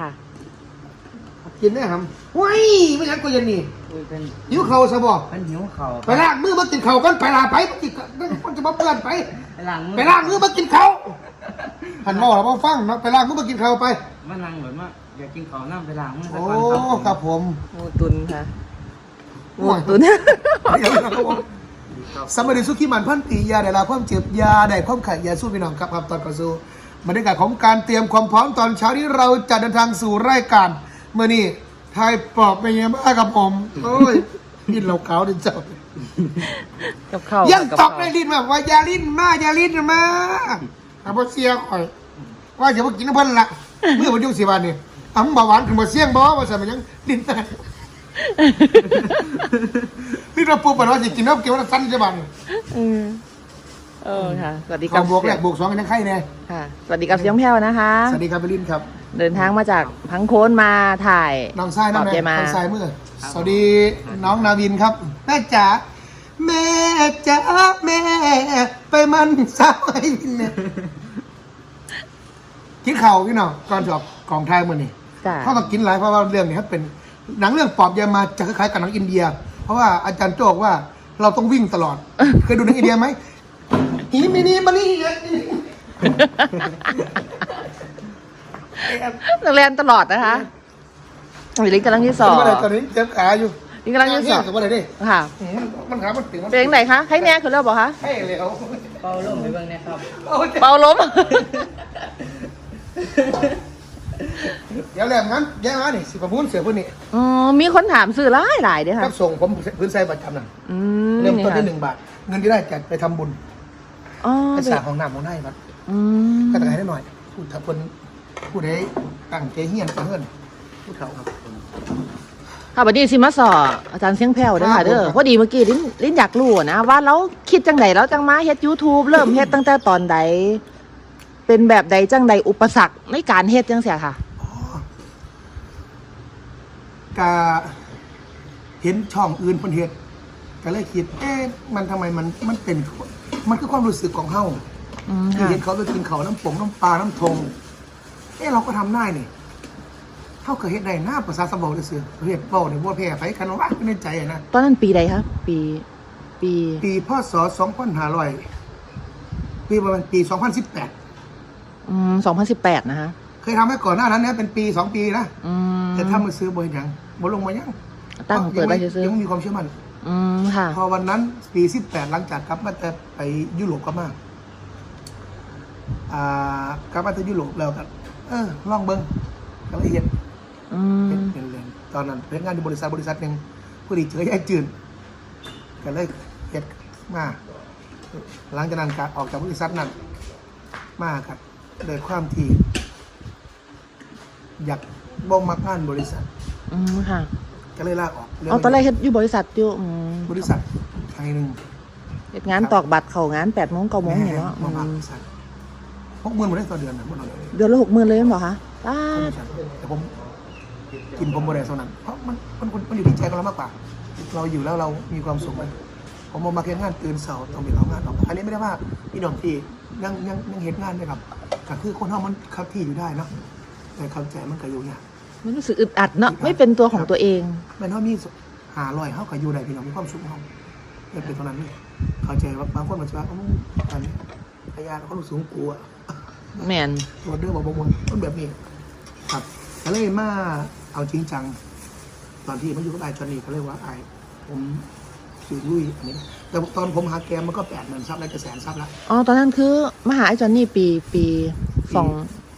ค่ะกินได้ครับว้ายไม่งั้นกูจะหนีอุ้ยเป็นหิวเข่าซะบ่เป็นหิวเข่าไปล้างมือมากินเข่าวกันไปลาไปมากินมันจะมาเปื้อนไปไปล้างมือไปล้างมือมากินเข่าวหันมาเราฟังเนาะไปล้างมือมากินเข่าวไปมานั่งแบบว่าอยากกินข้าวน้ำไปล้างมือสักโอ้วันครับครับผมหมูตุนค่ะหโอ้มูยตุนเดี๋ยวนะครับผมสมัยเด็กสุขีมันพันปียาได้ลาความเจ็บยาได้ความไข่ยาสู้พี่น้องครับครับตอนก่อนสู้ บรรยากาศของการเตรียมความพร้อมตอนเช้าที่เราจะเดินทางสู่รายการเมื่อนี้ทายปลอบเป็นยังไงบ้างครับผมโอ้ยกินเหล้าขาวดิเจ้ากับข้าวยังกับตอกข้าวได้ลิ้นแบบว่าอย่าลิ้นมาอย่าลิ้นมาอาบเสียข่อย ว่าจะมากินน้ำเพิ่นละเมื่อวันที่สิบวันนี่อ้ำเบาหวานขึ้นมาเสี่ยงบ่ว่าใส่มันยังลิ้นแตกนี่เราปูปันว่าสิกินน้ำเกี่ยวกับสั้นใช่บ้านอืม เออค่ะ สวัสดีขกัอบบวกแรกบวกสองกันยังไข่แน่ค่ะ สวัสดีกับเสียงแผ่วนะคะ สวัสดีครับไปลิ้นครับ เดินทางมาจากพังโค้นมาถ่ายน้องทรายน้องปลอบแม่ใจมาน้องทรายมือสวัสดีน้องนาวินครับ แม่จ๋า แม่จ๋าแม่ ไปมันสาวไอ้วินเนี่ยกินข่าวพี่น้องก่อนจบกองไทยมือนี่จ้ะเขาต้องกินหลายเพราะว่าเรื่องนี้ครับเป็นหนังเรื่องปอบยามาจะคล้ายๆกับหนังอินเดีย เพราะว่าอาจารย์โจบอกว่าเราต้องวิ่งตลอด เคยดูหนังอินเดียไหม อีมินีมานี่นักเรียนตลอดนะคะวิลิกกำลังที่สสอองงตอนนี้เจ็บขาอยู่นี่กำลังที่สองกับอะไรดิค่ะอืมมันขามันตึงมันเพลงไหนคะให้แน่คือเรื่องบอกคะให้เลยเขาเป่าลมไปเบิ่งนะครับเอาเบาล้ม เดี๋ยวแหลมงั้นแย่มานี่สิประมูลเสือพวกนี้อ๋อ มีคนถามซื้อหลายหลายเด้อคค่ะรับส่งผมพื้นไซประจำน่ะอืมเริ่มต้นค่ะที่หนึ่งบาท เงินที่ได้จะไปทำบุญ อ๋อไปเป็นสร้างของน้ำของได้ครับอืมก็ต้องให้ได้หน่อยพูดถ้าคนผู้ใดตั้งใจเฮียนกับเพื่อนพูดเขาครับค่ะวันนี้สิมาสออาจารย์เสียงแผ่วเด้อครัค่ะบเด้อผมพอดีเมื่อกี้ลิ้นลิ้นอยากรู้นะว่าเราคิดจังใดแล้วจังมาเฮ็ด YouTube เริ่มเฮ็ดตั้งแต่ตอนใด เป็นแบบใดจังใดอุปสรรคในการเฮ็ดจังเสียค่ะกาเห็นช่องอื่นเพิ่นเฮ็ดก็เลยคิด เอ๊ะมันทำไมมันมันเป็น มันคือความรู้สึกของเฮาอืมที่ค่ะเห็นเขาไปกินเขาวน้ำปงน้ำปลาน้ำทงเอ๊ะเราก็ทำได้นี่เฮาเคยเฮ็ดได้หน้าภาษาสมบูรณ์ซื่อๆเฮ็ดเว้านี่บ่แพ้ไผกันว่าในใจอะนะตอนนั้นปีใดคะปีปีปีพศ2500ปีประมาณปี2018อืม2018นะคะเคยทำให้ก่อนหน้านั้นเนี่ยเป็นปี2ปีนะ อืมแต่ถ้ามาซื้อบ่เห็นหยังบ่ลงมายังตั้งเปิดได้ซื้อยังไม่มีความเชื่อมั่น อืมค่ะ พอวันนั้นปี18หลังจากกลับมาแต่ไปยุโรปกลับมาอ่ากลับมาที่ยุโรปแล้วกันเออลองเบิ้งก็เลยเห็นอืเป็นมเป็นเรื่องตอนนั้นเป็นงานที่บริษัทบริษัทหนึ่งผู้ดีเจอยายจืนก็เลยเห็ดมา หลังจากนั้นก็ออกจากบริษัทนั้น มาครับโดยความที่อยากบ่มักงานบริษัท อืมค่ะ ก็เลยลาออกรื่งเอาตอนแรกเฮ็ดอยู่บริษัทอยู่อืมบริษัทไทยหนึ่งเฮ็ดงานตอกบัตรเข้างาน8:00น9:00นอย่างเนาะบ่อืมักมบริษัทหกหมื่นบ่ได้ต่อเดือนนะบ่นอนเลยเดือนละ60,000เลยแม่นบ่คะป้าดแต่ผมกินผมบ่ได้เท่านั้นเพราะมันมันมันอยู่ที่ใจของเรามากกว่า เราอยู่แล้วเรามีความสุขไหมผมมามาเฮ็ดงานตื่นเสาร์ต้องไปเอางานออกอันนี้ไม่ได้ว่าพี่น้องที่ยังยังยังเฮ็ดงานนะครับก็คือคนเฮามันเข้าที่อยู่ได้เนาะแต่เข้าใจมันก็อยู่ยาก มันรู้สึกอึดอัดเนาะไม่เป็นตัวของตัวเอง แม่นเฮามีหาร้อยเฮาก็อยู่ได้พี่น้องมีความสุขของเฮาไม่เป็นเท่านั้นเลยเข้าใจว่าบางคนมันจะว่าอู้อันนี้พยานเขารู้สูงกลัวแม่นตัวเด้อบอกบางคนมันแบบนี้ครับก็เลยมาเอาจริงจัง ตอนที่มาอยู่กับไอ้จอนนี่เขาเรียกว่าไอ้ผมสื่อลุยอันนี้ แต่ตอนผมหาแกมมันก็แปดหมื่นซับแล้วจะแสนซับแล้วอ๋อตอนนั้นคือมาหาไอ้จอนนี่ปีปีสอง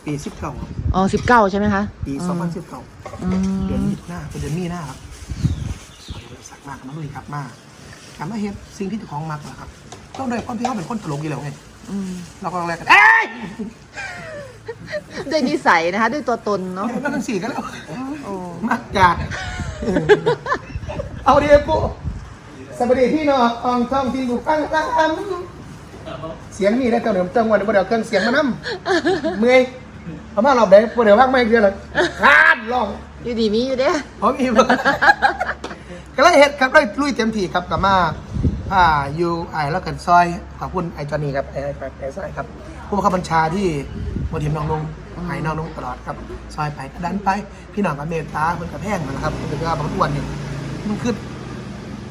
ปีสิบเก้าอ๋อสิบเก้าใช่ไหมคะปีสองพันสิบเก้าอืเดือนมมีหน้าเป็นเดือนมีหน้าครับสักมากมันลุยครับมากการมาเห็นสิ่งที่เจ้าของมักนะครับต้องโดยความที่เขาเป็นคนตลกอยู่แล้วไงอืมเราก็แรกกันเอ้ยด้วยนิสัยนะคะ ด้วยตัวตนเนาะนั่นทั้งสี่กันแล้วโอ้มักจากเอาดีกูสวัสดีพี่น้องอองทองทีมบุกฟังตามเสียงนี่ได้เท่าเดิมจังหวะเดี๋ยวเดี๋ยวเครื่องเสียงมานำเมื่อย เอามาเราได้เดี๋ยวพักไม่เดียวเลยคาดร้องอยู่ดีมีอยู่เด้ผมอีกก็เลยเฮ็ดครับได้ลุยเต็มที่ครับกลับมาอ่าอยู่ไอ้แล้วกันซอยขอบคุณไอ้จอนี่ครับไอ้ไอ้ไอ้ซอยครับ ผู้บังคับบัญชาที่บทีมน้องลงให้น้องลงตลอดครับ ซอยไปดันไป พี่น้องกับเมตตาเพิ่นกับแพงนั่นแหละครับเพิ่นก็ว่าบางอ้วนนี่มันคือ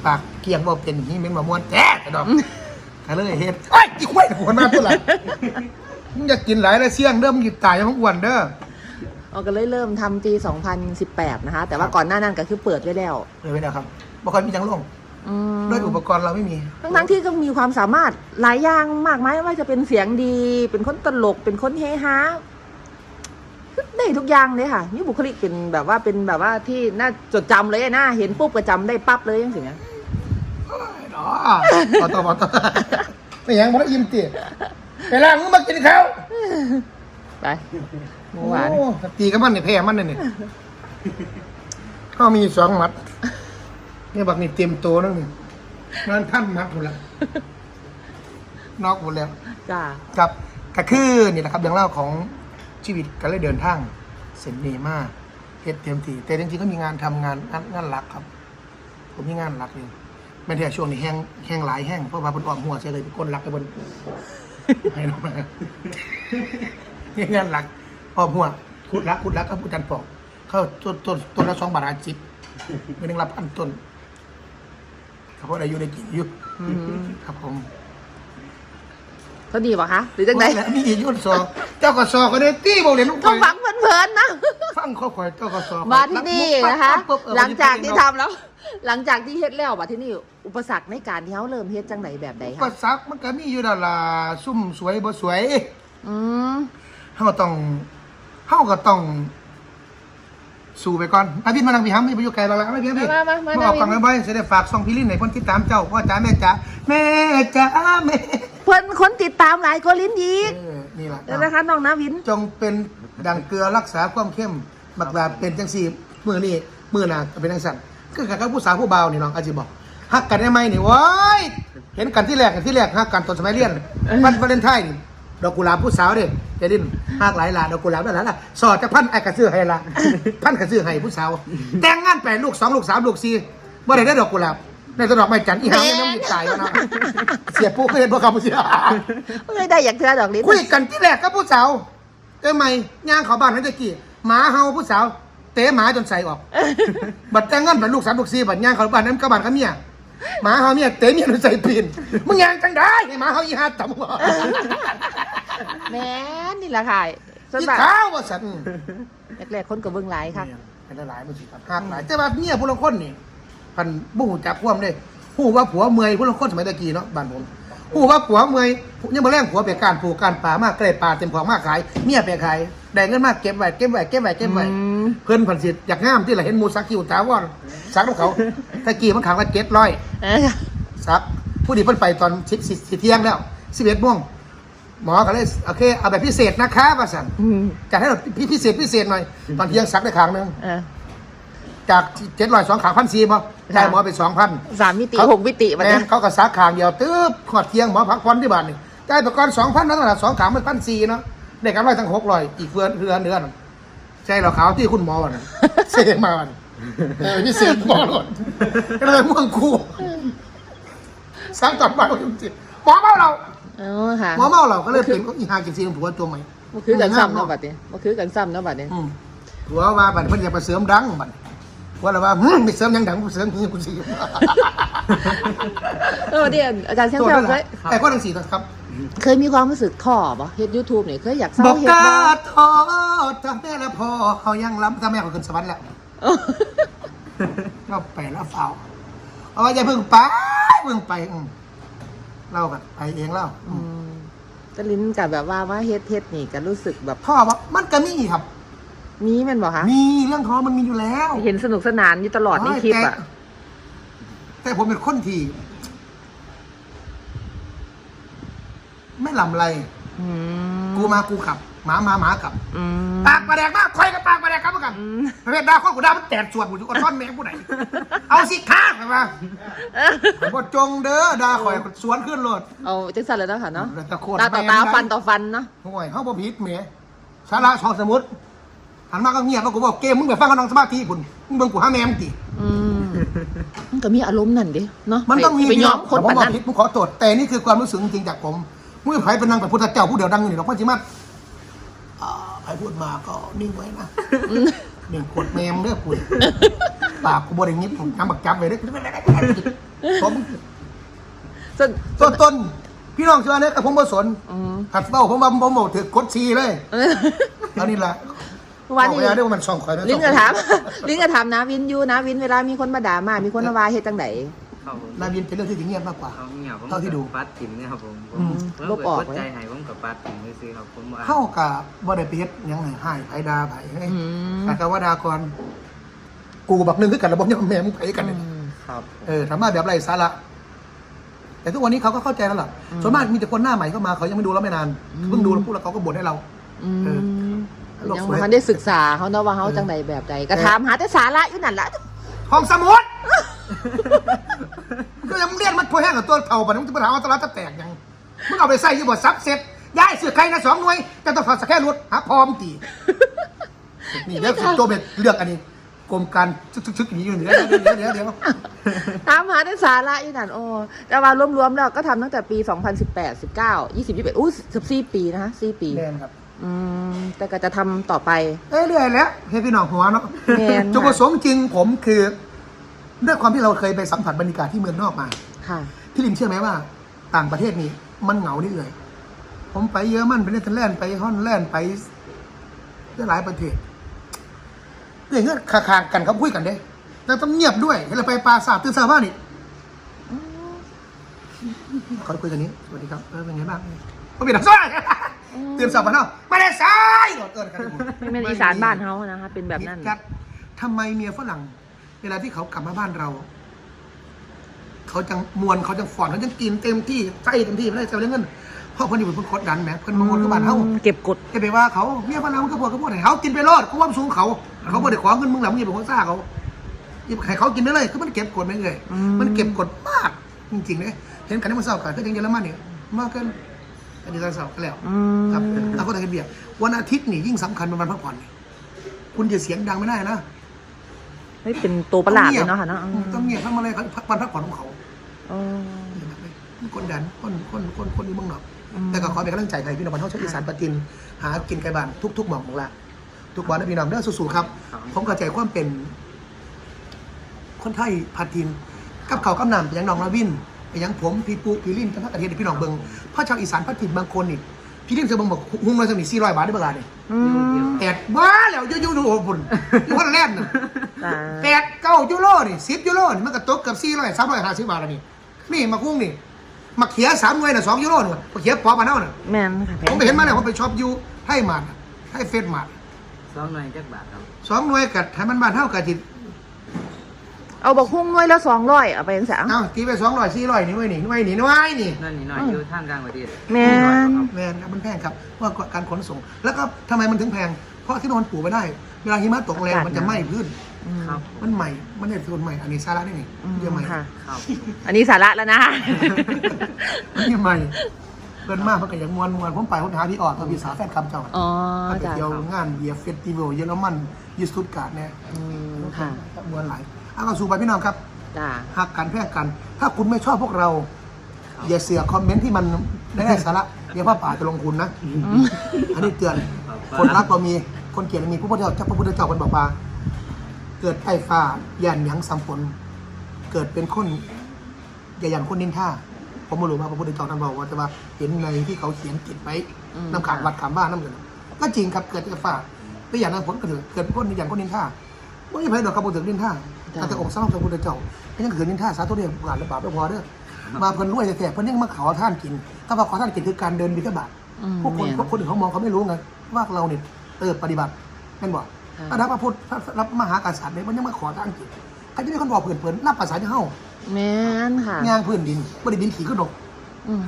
ปากเกียงบ่เป็นอย่างนี้เป็นบ่ม่วนแจ๊กระดอกก็เลยเฮ็ดไอ้ยอีกไว้หัวหน้าตัวหลัง มึงอยากกินหลายแล้วเสี่ยงเด้อมึงสิตายยังอ้วนเด้อเอาก็เลยเริ่มทำปี 2018 นะคะ แต่ว่าก่อนหน้านั้นก็คือเปิดไว้แล้วเลยไม่ได้ครับบ่ค่อยมีจังลงอืมด้วยอุปกรณ์เราไม่มีทั้งทั้งๆที่ก็มีความสามารถหลายอย่างมากมายไม่ว่าจะเป็นเสียงดี เป็นคนตลก เป็นคนเฮฮาได้ทุกอย่างเลยค่ะนี่บุคลิกเป็นแบบว่าเป็นแบบว่าที่น่าจดจำเลยนะเห็นปุ๊บก็จำได้ปั๊บเลยยังสิเนี่ยอ๋อพอต่อพอต่อไม่ยังบ่ได้อิ่มติ เวลามึงมากินข้าวไปเมื่อวาน โอ้ตีกับมันนี่แพ้มันนี่นี่เขามีสองหมัดนี่บักนี่เต็มตัวนั่นนี่งานท่านมัดหมดแล้วนอกหมดแล้ว จ้า ครับก็คือนี่แหละครับเรื่องเล่าวของชีวิตการเลยเดินทางเส้นนี้มากเฮ็ดเต็มที่แต่จริงๆก็มีงานทำงานงานงานหลักครับ ผมมีงานหลักอยู่ไม่ใช่ช่วงนี้แห้งแห้งหลายแห้งเพราะว่าบนอ้อมหัวเสียเลยเป็นคนหลักไปบน ให้น้องมานี่งานหลักอ้อมหัวขุดรักขุดรักก็ผู้จันปอก เข้าต้นต้นต้นละสองบาทห้าสิบไม่ได้รับพันต้นครับเพราะอายุได้กินอยู่อืมครับผมเขาดีป่ะคะ หรือจังไดว่าแล้วมีอีกยุ่นซอเจ้าก็ซอก็ได้ตีบอกเลยน้องเขาฟังเพลินๆนะ ฟังเขาคอยเจ้าก็ซอ มาที่นี่นะคะปั๊บปั๊บเออหลังจากที่ทำแล้ว หลังจากที่เฮ็ดแล้วมาที่นี่อุปสรรคในการที่เขาเริ่มเฮ็ดจังไหนแบบใดก็คะซักมันก็มีอยู่ดาล่ะซุ่มสวยบ่สวยอืมเฮาต้องเฮาก็ต้อง สู้ไปก่อนอาทิตย์มานั่งพี่ฮัมนี่ไปอยู่ไกลแล้วล่ะไม่พี่ฮัมพี่มามามามาออกกำลังบ่อยสิได้ฝากซองพี่ลินให้คนติดตามเจ้าพ่อจ๋าแม่จ๋าแม่จ๋าแม่เพิ่นคนติดตามหลายคนลิ้นอีกเออนี่ล่ะ แล้วนะคะน้องนาวิน จงเป็นดังเกลือรักษาความเข้มบักลาเป็นจังสี่มือนี่มือหนาก็เป็นจังสั่น คือกับผู้สาวผู้เบาวนี่น้องอาจิบอกฮักกันได้ไหมนี่ว้ายเห็นกันที่แรกกันที่แรกฮักกันตอนสมัยเรียนวันวาเลนไทน์นี่ดอกกุหลาบผู้สาวเด้จะดิ้นฮักหลายหลาดอกกุหลาบนั่นแหละล่ะสอดจากพันไอ้กระซื้อให้ละพันกระซื้อให้ผู้สาว แต่งงานไปลูกสองลูกสามลูกสี่บ่ได้ได้ดอกกุหลาบได้แต่ดอกไม้จันทร์อีหางนี่น้ำจิตใจวะเนาะเสียปูเคยเห็นพวกเขาผู้เสียเอ้ยได้อยากเธอดอกลิ้นคุยกันที่แรกกับผู้สาวเอ้ยไม่ย่างเขาบ้านนั่นตะกี้หมาเห่าผู้สาว เตะหมาจนใส่ออก บัดแต่งงานบัดลูกสามลูกสี่บัดย่างเขาบ้านนั้นกับบ้านกับเมียหมาเห่าเมียเตะเมียจนใส่ปีนมึงย่างจังได้ให้หมาเห่าอีหาต่ำหัวแม่นนี่แหละค่ะส่วนยี่มากข้าวว่าสันแรกๆคนกับเบิ่งหลายค่ะ เป็นหลายมันสิครับหักหลายแต่ว่าเมียผู้ลางคนนี่พันบุหูจักความเลยหูว่าผัวเมอยผู้ลางคนสมัยตะกี้เนาะบ้านผมหูว่าผัวเมอยยังมาแรงผัวไปการปลูกการป่ามากเกล็ดป่าเต็มของมากขายเมียไปขาย ได้เงินมากเก็บไว้เก็บไว้เก็บไว้เก็บไว้อืม เพื่อนผันสิอยากงามที่เราเห็นหมูสักคิวถาวรสักของเขาตะกี้มันขังละเจ็ดร้อยเอ้ยสักผู้ดีเพิ่นไปตอนสิบสิบเที่ยงแล้วสิบเอ็ดโมงหมอก็เลยโอเคเอาแบบพิเศษนะคะว่าสั่นอืมจัดให้เราพิเศษพิเศษหน่อยตอนเที่ยงสักได้ครั้งหนึงเออ จากเจ็ดร้อยสองขางพันสี่บ่จ่ายหมอไปสองพัน สามมิติเขาหกมิติมาแม่เนี่ย นเขาก็ซักขางเดียวตึ๊บขอดเที่ยงหมอพักผ่อนที่บ้านนี่จ่ายไปก่อนสองพันนั่นแหละสองขางมันพันสี่เนาะ ได้กำไรทั้งหกร้อยอีกเพื่อนเพื่อนเดือนใช่เหราขาวที่คุณหมอวันนั้นเสกมาวันเออนี่เสกหมอหล่นก็เลยม่วงคู่สังกลับบ้านจริงๆหมอเมาเราเออค่ะหมอเมาเราก็เลยเป็นอีหากินซีนผัวตัวใหม่มันคือกันซ้ำเนาะบัดนี้มันคือกันซ้ำเนาะบัดนี้อืมผัวว่าบัดเพิ่นอยากไปเสริมดังบัดว่าเราว่าหึไม่เสริมยังดังกูเสริมนี่กูสิเออเดี๋ยวอาจารย์เชียงตัวแพรนั่นเคแหละยแต่ก็ทั้งสี่ครับ เคยมีความรู้สึกท้อป่ะเฮ็ดยูทูบเนี่ยเคยอยากเศร้าบอกเฮ็ดกาบ่ท้อถ้าแม่และพ่อเขายังล้ำถ้าแม่เขาขึ้นสวรรค์แล้วเออก็ไปแล้วเฝ้าเอาไว้อย่าเพิ่งไปเพิ่งไปอืมเล่ากันไปเองเล่าอืมแต่ลิ้นกับแบบว่าว่าเฮ็ดเฮ็ดนี่ก็รู้สึกแบบพ่อว่ามันก็มีครับมีแมันบอกคะมีเรื่องท้อมันมีอยู่แล้วเห็นสนุกสนานอยู่ตลอดในคลิปอะ แต่แต่ผมเป็นคนที่ ไม่ลำไรอืมกูมากูขับหมามาหมากลับ อืม ปากประแดกมากคอยกับปากประแดกครับเหมือนกันอืม ประเภทดาวข้อกูดาวมันแตกสวดกูอยู่กับท่อนแมงผู้ไหนเอาสิข้างไปมาบดจงเด้อดาคอยสวนขึ้นรถ เอาจังสั่นเลยเนาะค่ะเนาะแล้วตะโกนตาต่อตาฟันต่อฟันเนาะห่วยเขาบ่ผิดเมียสาระชอสมุดหันมาก็เงียบแล้วกูบอกเกมมึงไปฟังกับน้องสมาธิพุ่นมึงเบิ่งกูห้าแม่มึงติอืมมันก็มีอารมณ์นั่นดิเนาะมันต้องมีไปย้อมคนผมปานบอกนั้นผิดผมขอตรวจแต่นี่คือความรู้สึกจริงๆจากผม มึงไผเป็นนางแบบพุทธเจ้าผู้เดียวดังอยู่นี่หรอกมันสิมาพูดมาก็นิ่งไว้นะหนึ่งขวดแมมเด้อคุยปากกูบริงิบผมทำบักจับไว้เด้อผมส่วนต้นต้นพี่น้องเชื่อเนี่ยกับผมบ่สนอืมขัดเบ้าผมว่าผมบอกถือกดซีเลยเออเอานี่ละเมื่อวานนี้บอกไได้ว่ามันช่องคอยนะลิ้นกระถามลิ้นกระถามนะวินอยูนะวินเวลามีคนมาด่ามา มีคนมาว่าเฮ็ดจังได ครับผมนาวินเป็นเรื่องที่เงียบมากกว่า เขาเงียบผมเท่าที่ดูปัดถิ่มเนี่ยครับผมผอืมมผมลบออกเปิดใจให้ผมกับปัดถิ่มไปซื้อครับผมว่าเข้ากับบ่ได้ไปเฮ็ดหยังไงให้ไผดาไผให้อืมแต่ก็ว่าดาก่อนกูบักหนึงคือกันระบบยังแม่มึงไผกันเนี่ยอืม ครับเออทำมาแบบไรสาระ แต่ทุกวันนี้เขาก็เข้าใจแล้วล่ะอืมส่วนมากมีแต่คนหน้าใหม่เข้ามาเขายังไม่ดูเราไม่นานอืม เพิ่งดูแล้วพูดแล้วเขาก็บ่นให้เรา อืเออมโลกยังสวยบ่ทันได้ศึกษาเขาเนาะว่าเขาจังใดแบบใดก็ถามหาแต่สาระอยู่นั่นล่ะห้องสมุด กับตัวเท่าปะมึงจะไปถามว่าตลาดจะแตกยังมึงเอาไปใส่ยี่บทซับเซ็ตย้ายเสือใครนะสองหน่วยจะต้องถอดสแค่รถหาพร้อมตีนี่เดี๋ยวสิโจเบ็ดเลือกอันนี้กรมการชึกๆอย่างนี้อยู่เดี๋ยวเดี๋ยวเดี๋ยวเดี๋ยวถามหาแต่สาระอยู่นั่นโอแต่ว่ารวมๆแล้วก็ทำตั้งแต่ปี 2018 19 20 21อู้14 ปีนะคะ4ปีแน่นครับอืมแต่ก็จะทำต่อไป เอ้ยเรื่อยแล้วเฮ้ยพี่น้องหัวเนาะแม่นค่ะจุดประสงค์จริงผมคือด้วยความที่เราเคยไปสัมผัสบรรยากาศที่เมืองนอกมา ค่ะ พี่ลินเชื่อไหมว่า ต่างประเทศนี่มันเหงานี่เลยผมไปเยอรมันไปเนเธอร์แลนด์ไปฮอลแลนด์ไปหลายประเทศอย่างเงี้ยคางๆกันเขาคุยกันเด้แต่ต้องเงียบด้วยเวลาไปปราสาทตื่นสายบ้านนี่เขาคุยกันนี้สวัสดีครับเออเป็นไงบ้างก็เป็นทางซ้ายตื่นสายบ้านเนาะมาได้ซ้ายเกินกันไม่เป็นอีสานบ้านเขานะคะเป็นแบบนั้นกัดทำไมเมียฝรั่ง เวลาที่เขากลับมาบ้านเรา เขาจังมวนเขาจังฝอนเขาจังกินเต็มที่ใส่เต็มที่ไม่ได้เจ้าเรื่องเงินเพราะคนอยู่บนกดดันแหมเพิ่นมามวนกับบ้านเขาเก็บกดจะไปว่าเขาเมียฝรั่งมันก็พวกก็พวกไหนเขากินไปรอดเขาว่าสูงเขา เขาบ่ได้ขอเงินมึงหลังมึงอย่าไปขอซ่าเขาอย่าให้เขากินได้เลยคือมันเก็บกดไม่เลยอืมมันเก็บกดมากจริงๆเลยเห็นกันที่มันเศร้ากันก็ยังเยอรมันเนี่ยมากเกินอันนี้ตอนเศร้าก็แล้วอืมครับเราก็ต้องเบียดวันอาทิตย์นี่ยิ่งสำคัญเป็นวันพักผ่อนนี่คุณจะเสียงดังไม่ได้นะเฮ้ยเป็นตัวประหลาดเลยเนาะค่ะเนาะอืมต้องเงียบทำอะไรเขาวันพักผ่อนของเขาอ๋อมันกดดันคนคนคนคนอยู่เมืองนอกอืมแต่ก็ขอเป็นกำลังใจให้พี่น้องบ้านเฮาชาวอีสานปะจิน หากินไก่บ้านทุก ๆ หม่องของละทุกวันนะพี่น้องเด้อสู้ๆครับ ผมเข้าใจความเป็น คนไทยพัดทิน กับเขาวกับน้ำเป็นหยังน้องละวินเป็นหยังผมพี่ปูพี่ลินกันทั้งประเทศให้พี่น้องเบิ่งเพราะชาวอีสานพัดทินบางคนนี่ พี่ลินจะเบิ่งบอกหุ้งเลยจะมี400บาทได้เบิ่งล่ะนี่อืมแปดบ้าแล้วอยู่ๆดูโอ้บุญอยู่คนละแล่นน่ะอ่าแปดเก้ายูโรนี่สิบยูโรนี่มันก็ตกเกับสี่ร้อยสามร้อยห้าสิบบาทแล้วนี่นี่มาคุ้งนี่มาเขียสามหน่วยน่ะสองยูโรนี่มาเขียปอมาเน่าน่ะแม่นค่ะแพงผมไปเห็นมาแล้วผมไปช็อปอยูให้มาดให้เฟสมาดสองหน่วยจักบาทครับสองหน่วยกัดให้มันบาทเท่ากับจิต เอาบอกหุ้งหน่วยละสองร้อยเอาไปยังสามเอ้าตีไปสองร้อยสี่ร้อยนี่หน่วยนี่หน่วยนี่หน่วยนี่นั่นนี่หน่อยอยู่ทางกลางประเทศแม่นแพงครับมันแพงครับเพราะว่าการขนส่ง แล้วก็ทำไมมันถึงแพง เพราะที่นอนปลูกไม่ได้ เวลาหิมะตกแรงมันจะไหม้พื้นอืมครับมันใหม่ มันเนี่ยส่วนใหม่อันนี้ซาระนี่นี่อืมเยอะใหม่ค่ะ ครับอันนี้สาระแล้วนะอันนี้ใหม่เกินมากเพราะก็อย่างมวนมวนผมไปผมหาพี่ออดตัวพี่สาวแฟนคลับเจ้าอ๋อไปจ้ะเที่ยวงานเบียร์เฟสติวัลเยอรมันยูสตุตการ์ดเนี่ยอืมค่ะมวนหลาย เอาก็สู่ไปพี่น้องครับจ้า หักกันแพร่กัน ถ้าคุณไม่ชอบพวกเราอย่าเสือกคอมเมนต์ที่มันไม่ได้สาระเดี๋ยวพ่อป่าจะลงคุณนะ อันนี้เตือนคนรักเรามี คนเกลียดเรามีพระพุทธเจ้าพระพุทธเจ้าเป็นบอกว่า เกิดไอ้ฟ้ายันหยังสัมผล เกิดเป็นคนอย่ายันคนนินท่าผมไม่รู้ว่าพระพุทธเจ้าท่านบอกว่าแต่ว่าเห็นในที่เขาเขียนติดไว้อืม น้ำขางวัดขามบ้านน้ำเงินก็จริงครับเกิดไอ้ฟ้าไปอย่างนั้นผลก็ถือเกิดคนอย่างคนนินท่าไม่ใช่ไพ่ดอกกระปุกถึงนินท่า ถ้าแต่องค์สร้างพระพุทธเจ้าไม่ยังเกิดนินท่าสาธุเดียวผ่านระบาปไม่พอเด้อมาเพิ่นรวยแต่เพิ่นยังมาขอท่านกิน ถ้าว่าขอท่านกินคือการเดินบิณฑบาตอืมพวกคนแม่นพวกคนอื่นเขามองเขาไม่รู้ไงว่าเราเนี่ยเออปฏิบัติแม่นบอกค่ะถ้ารับพระพุทธถ้ารับมหากษัตริย์เนี่ยมันยังมาขอทางกิจใครจะมีคนบอกเพื่อนเพื่อนรับภาษาที่เฮาแม่นค่ะงางพื้นดินบริดินขี่ขึ้นดกอืม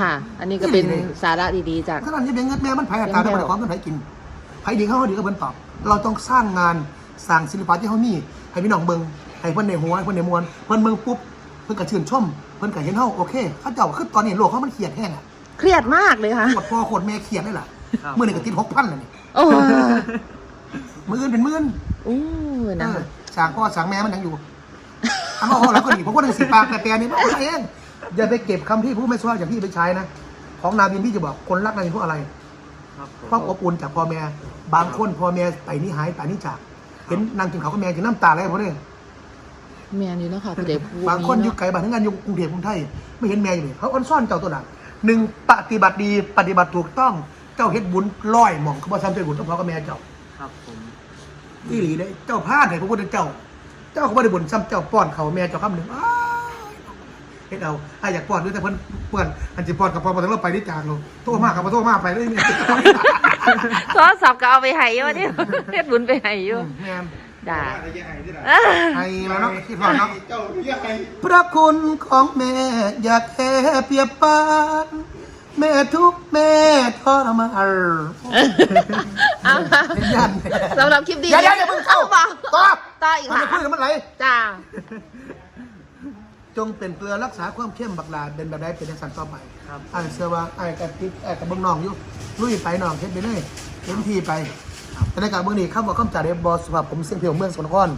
ค่ะ อันนี้ก็เป็นสาระดีๆจากขนาดนี้เป็นเงินแม่มันไผ่อัตราได้มาของเงินไผ่กินไผ่ดีเขาดีก็เพิ่นตอบ เราต้องสร้างงาน สร้างศิลปะที่เขามีให้พี่น้องเบิ่งให้เพิ่นในหัวให้เพิ่นในมวลเพิ่นเบิ่งปุ๊บเพิ่นก็ชื่นชมเพิ่นก็เห็นเฮาโอเคเขาเจ้าคือตอนนี้โลกเขามันเครียดแห้งอะเครียดมากเลยค่ะโคตรพ่อโคตรแม่เครียดเลยล่ะครับมื้อนี้ก็ติด6,000แล้วนี่โอ้มื้ออื่นเป็นหมื่นอู้เอนะอคะสั่งพ่อสั่งแม่มันยังอยู่อันก็แล้วก็ดีผมก็หนึ่งสิปากแต่แปลนี่ไม่ใช่เองอย่าไปเก็บคำที่ผู้ไม่ชอบอย่างพี่ไปใช้นะของนาบินพี่จะบอกคนรักนาบินเพราะอะไรครับผมความอบอุ่นจากพ่อแม่บางคนพ่อแม่ไปนี่หายตายนี่จาก เห็นนางกินเขาวก็แม่กินน้ำตาไหลเพราะเนี่ยแม่นอยู่เนาะค่ะผู้ใดผู้บางคนอยู่เาะไกลบ้านทั้งงานอยู่กรุงเทพกรุงไทยไม่เห็นแม่อยู่เลยเขาอ้อนซ่อนเจ้าตัวหนักหนึ่งปฏิบัติดีปฏิบัติถูกต้องเจ้าเฮ็ดบุญร้อยหม่องเขาบอกทำใจบุญต้องพอกับแม่เจ้าครับผมอีหลีได้เจ้าพลาดให้พระพุทธเจ้า เจ้าเขาไม่ได้บุญซ้ำเจ้าป้อนเขาแม่เจ้าคำหนึ่งอ้ายเฮ็ดเอาไอ้อยากป้อนด้วยแต่เพิ่นเปื่อนอันจิป้อนกับป้อนมาถึงเราไปที่จานลงโทษมากครับโทษมากไปเลยเนี่ยโทรศัพท์ก็เอาไปให้อยู่เนี่ยเฮ็ดบุญไปให้อยู่แม่นด่าไอ้แล้วเนาะคิดว่าเนาะพระคุณของแม่อยากแค่เปรียบปานแม่ทุกข์แม่ทรมานเอาเป็นยันสำหรับคลิปดีเดี๋ยวเดี๋ยวเดี๋ยวเพิ่งเข้าบอกต่อต่ออีกมันค่ะจะพูดแล้วมันไหลจ้า จงเป็นเกลือรักษาความเข้มบักลาเป็นแบบใดเป็นอย่างสันต่อไปครับไอ้เสื้อว่าไอ้กับติ๊กไอ้กับเบิ้งน้องอยู่ลุยไปน้องเฮ็ดไปเลยเต็มที่ไปแต่ในการเบื้องนี้ข้าบอกข้ามจ่าเดบบอสภาพผมเสียงเพียวเมืองสกลนคร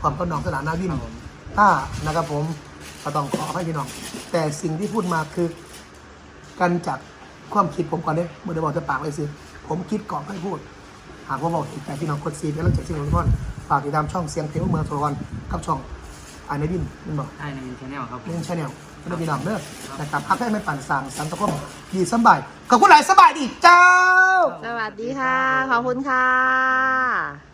ความก็น้องสนามนาวินถ้านะครับผมก็ต้องขอให้พี่น้อง แต่สิ่งที่พูดมาคือการจากความคิดผมก่อนเนี่ยเมื่อได้บอกจะปากเลยสิผมคิดก่อนให้พูด หากว่าบอกเหตุแต่พี่น้องกดซีเป็นเรื่องจากสิ่งของทุกคนฝากติดตามช่องเสียงเพลงเมืองสกลนครกับช่อง ไอ้นาวินมันบอกไอ้ในมินชาแนลครับผเล่มนชาแนลไม่ได้มีดอกเด้อนะครับพักให้ไม่ปั่นสั่งสังตะคมดีสำบายขอบคุณหลายสบายดีเจ้า สวัสดีค่ะ ขอบคุณค่ะ